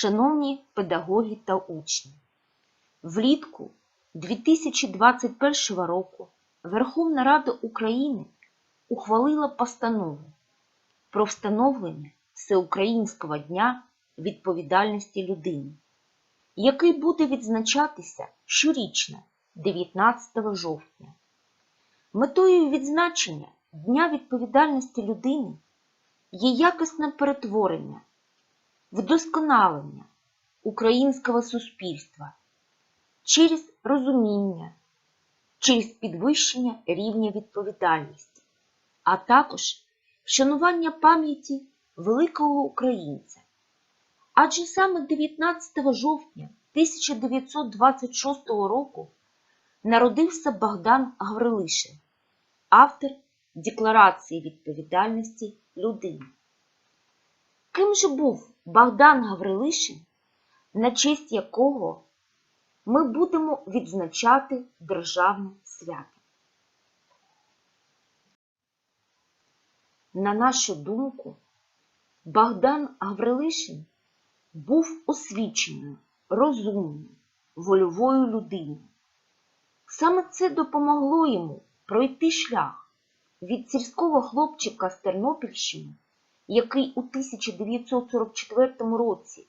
Шановні педагоги та учні, влітку 2021 року Верховна Рада України ухвалила постанову про встановлення Всеукраїнського дня відповідальності людини, який буде відзначатися щорічно 19 жовтня. Метою відзначення Дня відповідальності людини є якісне перетворення, вдосконалення українського суспільства через розуміння, через підвищення рівня відповідальності, а також вшанування пам'яті великого українця. Адже саме 19 жовтня 1926 року народився Богдан Гаврилишин, автор Декларації відповідальності людини. Ким же був Богдан Гаврилишин, на честь якого ми будемо відзначати державне свято? На нашу думку, Богдан Гаврилишин був освіченою, розумною, вольовою людиною. Саме це допомогло йому пройти шлях від сільського хлопчика з Тернопільщини, який у 1944 році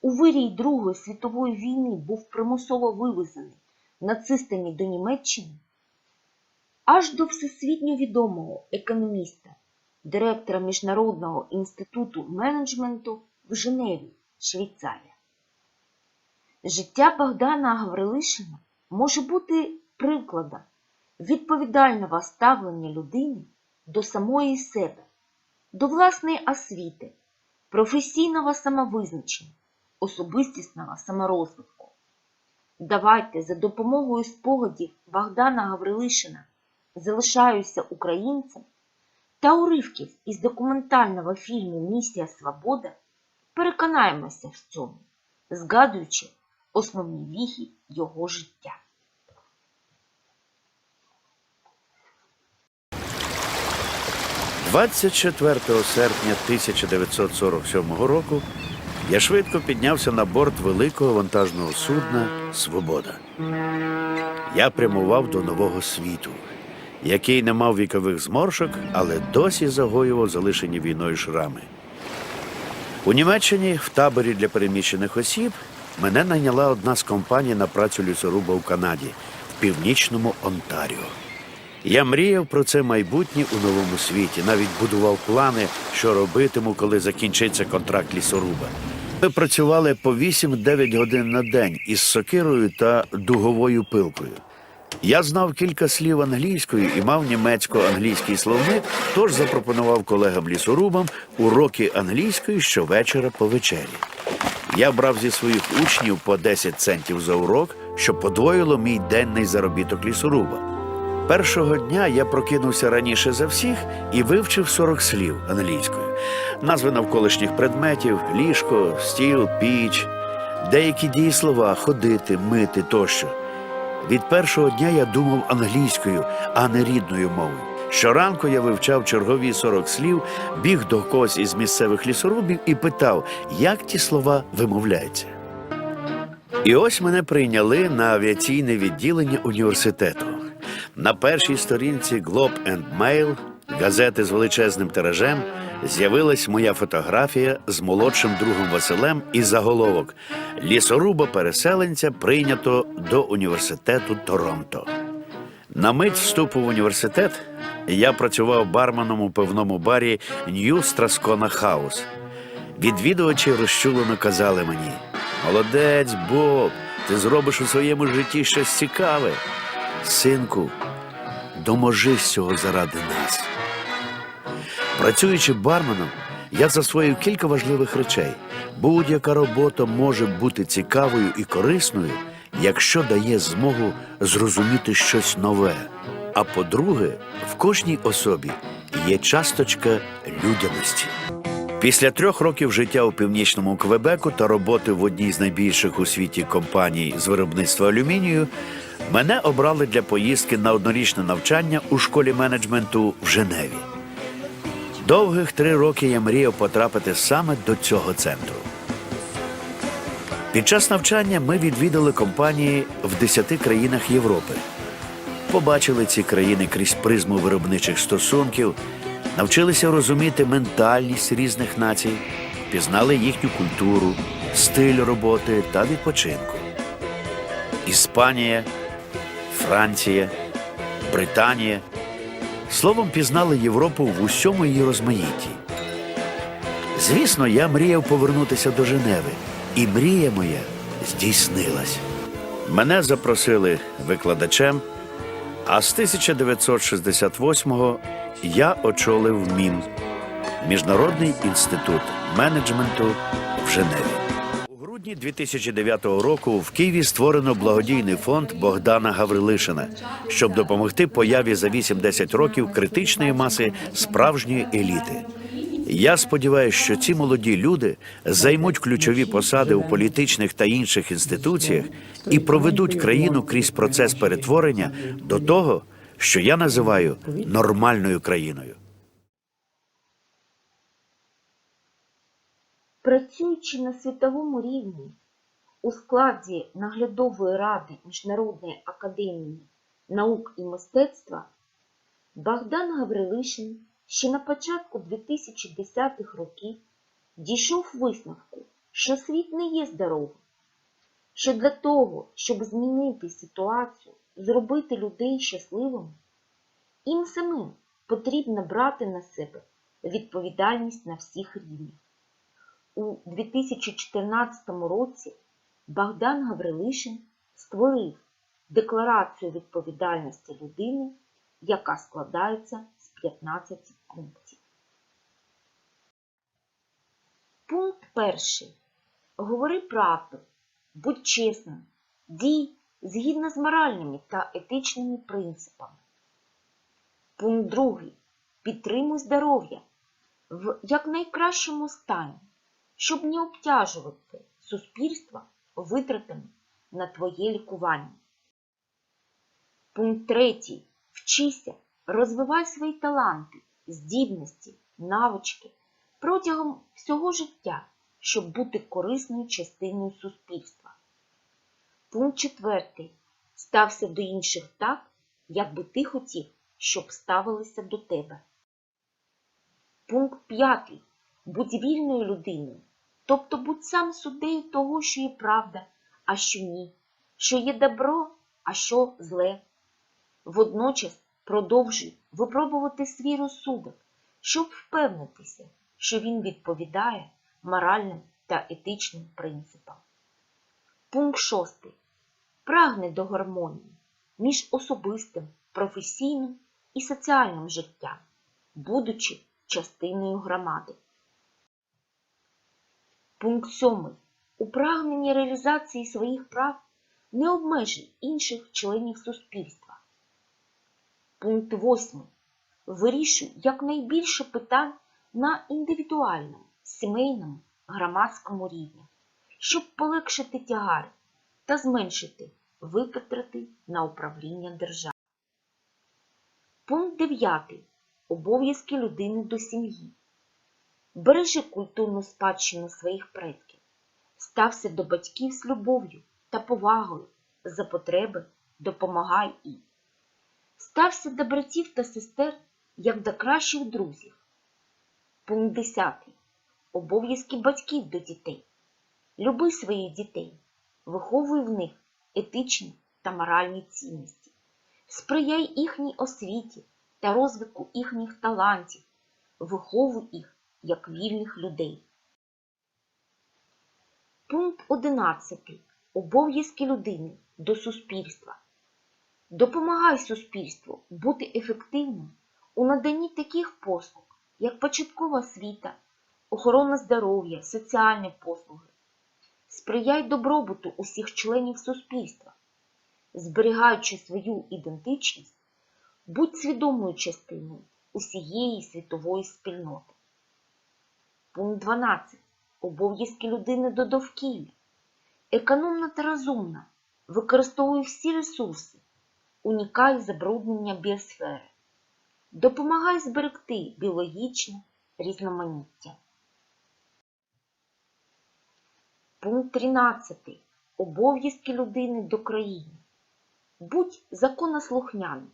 у вирій Другої світової війни був примусово вивезений нацистами до Німеччини, аж до всесвітньо відомого економіста, директора Міжнародного інституту менеджменту в Женеві, Швейцарія. Життя Богдана Гаврилишина може бути прикладом відповідального ставлення людини до самої себе, до власної освіти, професійного самовизначення, особистісного саморозвитку. Давайте за допомогою спогадів Богдана Гаврилишина залишаюся українцем та уривків із документального фільму Місія Свобода переконаємося в цьому, згадуючи основні віхи його життя. – 24 серпня 1947 року я швидко піднявся на борт великого вантажного судна Свобода. Я прямував до нового світу, який не мав вікових зморшок, але досі загоював залишені війною шрами. У Німеччині в таборі для переміщених осіб мене найняла одна з компаній на працю лісоруба в Канаді в північному Онтаріо. Я мріяв про це майбутнє у новому світі, навіть будував плани, що робитиму, коли закінчиться контракт лісоруба. Ми працювали по 8-9 годин на день із сокирою та дуговою пилкою. Я знав кілька слів англійською і мав німецько-англійський словник, тож запропонував колегам лісорубам уроки англійської щовечора по вечері. Я брав зі своїх учнів по 10 центів за урок, що подвоїло мій денний заробіток лісоруба. Першого дня я прокинувся раніше за всіх і вивчив 40 слів англійською, назви навколишніх предметів, ліжко, стіл, піч, деякі дієслова ходити, мити тощо. Від першого дня я думав англійською, а не рідною мовою. Щоранку я вивчав чергові 40 слів, біг до когось із місцевих лісорубів і питав, як ті слова вимовляються. І ось мене прийняли на авіаційне відділення університету. На першій сторінці Globe and Mail, газети з величезним тиражем, з'явилась моя фотографія з молодшим другом Василем і заголовок Лісоруба переселенця прийнято до університету Торонто. На мить вступу в університет я працював барменом у пивному барі Нью Страскона Хаус. Відвідувачі розчулено казали мені: Молодець, Боб, ти зробиш у своєму житті щось цікаве. Синку, доможись цього заради нас. Працюючи барменом, я засвоїв кілька важливих речей. Будь-яка робота може бути цікавою і корисною, якщо дає змогу зрозуміти щось нове. А по-друге, в кожній особі є часточка людяності. Після трьох років життя у північному Квебеку та роботи в одній з найбільших у світі компаній з виробництва алюмінію мене обрали для поїздки на однорічне навчання у школі менеджменту в Женеві. Довгих три роки я мріяв потрапити саме до цього центру. Під час навчання ми відвідали компанії в 10 країнах Європи. Побачили ці країни крізь призму виробничих стосунків, навчилися розуміти ментальність різних націй, пізнали їхню культуру, стиль роботи та відпочинку. Іспанія, Франція, Британія. Словом, пізнали Європу в усьому її розмаїтті. Звісно, я мріяв повернутися до Женеви, і мрія моя здійснилась. Мене запросили викладачем, а з 1968-го я очолив МІМ Міжнародний інститут менеджменту в Женеві. Грудні 2009 року в Києві створено благодійний фонд Богдана Гаврилишина, щоб допомогти появі за 8-10 років критичної маси справжньої еліти. Я сподіваюся, що ці молоді люди займуть ключові посади у політичних та інших інституціях і проведуть країну крізь процес перетворення до того, що я називаю нормальною країною. Працюючи на світовому рівні у складі наглядової ради Міжнародної академії наук і мистецтва, Богдан Гаврилишин ще на початку 2010-х років дійшов висновку, що світ не є здоровим, що для того, щоб змінити ситуацію, зробити людей щасливими, їм самим потрібно брати на себе відповідальність на всіх рівнях. У 2014 році Богдан Гаврилишин створив Декларацію відповідальності людини, яка складається з 15 пунктів. Пункт перший. Говори правду, будь чесним, дій згідно з моральними та етичними принципами. Пункт другий. Підтримуй здоров'я в якнайкращому стані щоб не обтяжувати суспільство витратами на твоє лікування. Пункт третій. Вчися, розвивай свої таланти, здібності, навички протягом всього життя, щоб бути корисною частиною суспільства. Пункт четвертий. Стався до інших так, як би ти хотів, щоб ставилися до тебе. Пункт п'ятий. Будь вільною людиною, тобто будь сам суддею того, що є правда, а що ні, що є добро, а що зле. Водночас продовжуй випробувати свій розсудок, щоб впевнитися, що він відповідає моральним та етичним принципам. Пункт шостий. Прагне до гармонії між особистим, професійним і соціальним життям, будучи частиною громади. Пункт 7. У прагненні реалізації своїх прав не обмежуй інших членів суспільства. Пункт 8. Вирішуй якнайбільше питань на індивідуальному, сімейному, громадському рівні, щоб полегшити тягар та зменшити витрати на управління державою. Пункт 9. Обов'язки людини до сім'ї. Бережи культурну спадщину своїх предків, стався до батьків з любов'ю та повагою, за потреби допомагай їм. Стався до братів та сестер, як до кращих друзів. Пункт 10. Обов'язки батьків до дітей. Люби своїх дітей, виховуй в них етичні та моральні цінності, сприяй їхній освіті та розвитку їхніх талантів, виховуй їх як вільних людей. Пункт 11. Обов'язки людини до суспільства. Допомагай суспільству бути ефективним у наданні таких послуг, як початкова освіта, охорона здоров'я, соціальні послуги. Сприяй добробуту усіх членів суспільства, зберігаючи свою ідентичність, будь свідомою частиною усієї світової спільноти. Пункт 12. Обов'язки людини до довкілля. Економна та розумна. Використовуй всі ресурси. Унікай забруднення біосфери. Допомагай зберегти біологічне різноманіття. Пункт 13. Обов'язки людини до країни. Будь законослухняним.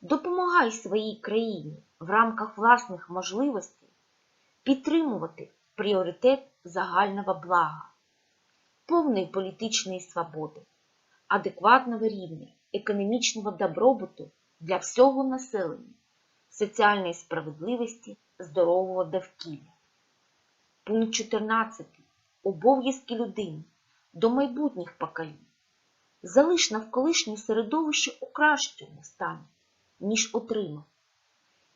Допомагай своїй країні в рамках власних можливостей підтримувати пріоритет загального блага, повної політичної свободи, адекватного рівня економічного добробуту для всього населення, соціальної справедливості, здорового довкілля. Пункт 14. Обов'язки людини до майбутніх поколінь. Залиш навколишнє середовище у кращому стані, ніж отримав,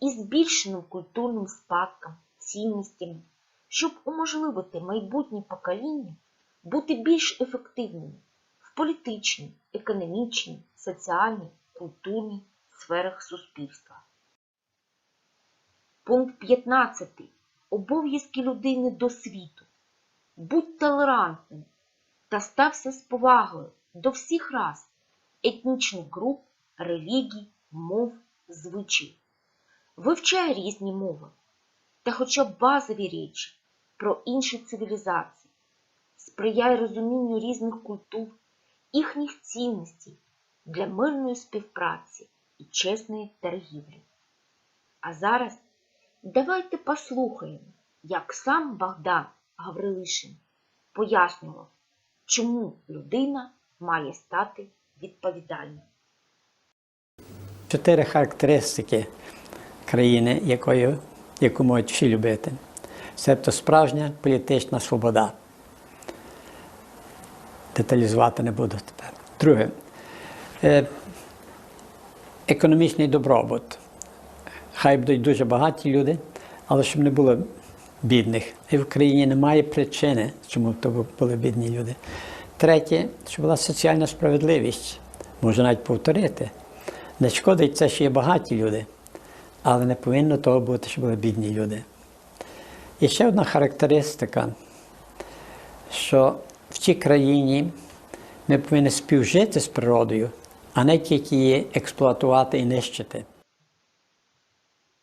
і збільшеним культурним спадком, цінностями, щоб уможливити майбутнє покоління бути більш ефективними в політичній, економічній, соціальній, культурній сферах суспільства. Пункт 15. Обов'язки людини до світу. Будь толерантним та стався з повагою до всіх рас, етнічних груп, релігій, мов, звичаїв. Вивчай різні мови та хоча б базові речі про інші цивілізації. Сприяй розумінню різних культур, їхніх цінностей для мирної співпраці і чесної торгівлі. А зараз давайте послухаємо, як сам Богдан Гаврилишин пояснював, чому людина має стати відповідальною. Чотири характеристики країни, якою, яку можуть всі любити. Себто справжня політична свобода. Деталізувати не буду тепер. Друге. Е, економічний добробут. Хай будуть дуже багаті люди, але щоб не було бідних. І в країні немає причини, чому то були бідні люди. Третє, щоб була соціальна справедливість. Можу навіть повторити. Не шкодить це, що є багаті люди, але не повинно того бути, що були бідні люди. І ще одна характеристика, що в цій країні ми повинні співжити з природою, а не тільки її експлуатувати і нищити.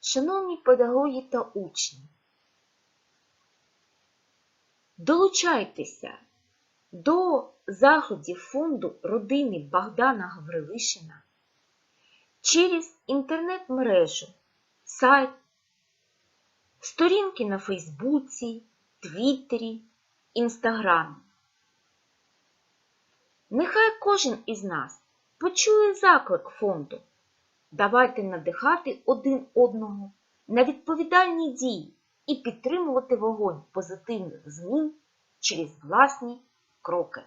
Шановні педагоги та учні, долучайтеся до заходів фонду родини Богдана Гаврилишина через інтернет-мережу, сайт, сторінки на Фейсбуці, Твіттері, Інстаграмі. Нехай кожен із нас почує заклик фонду. Давайте надихати один одного на відповідальні дії і підтримувати вогонь позитивних змін через власні кроки.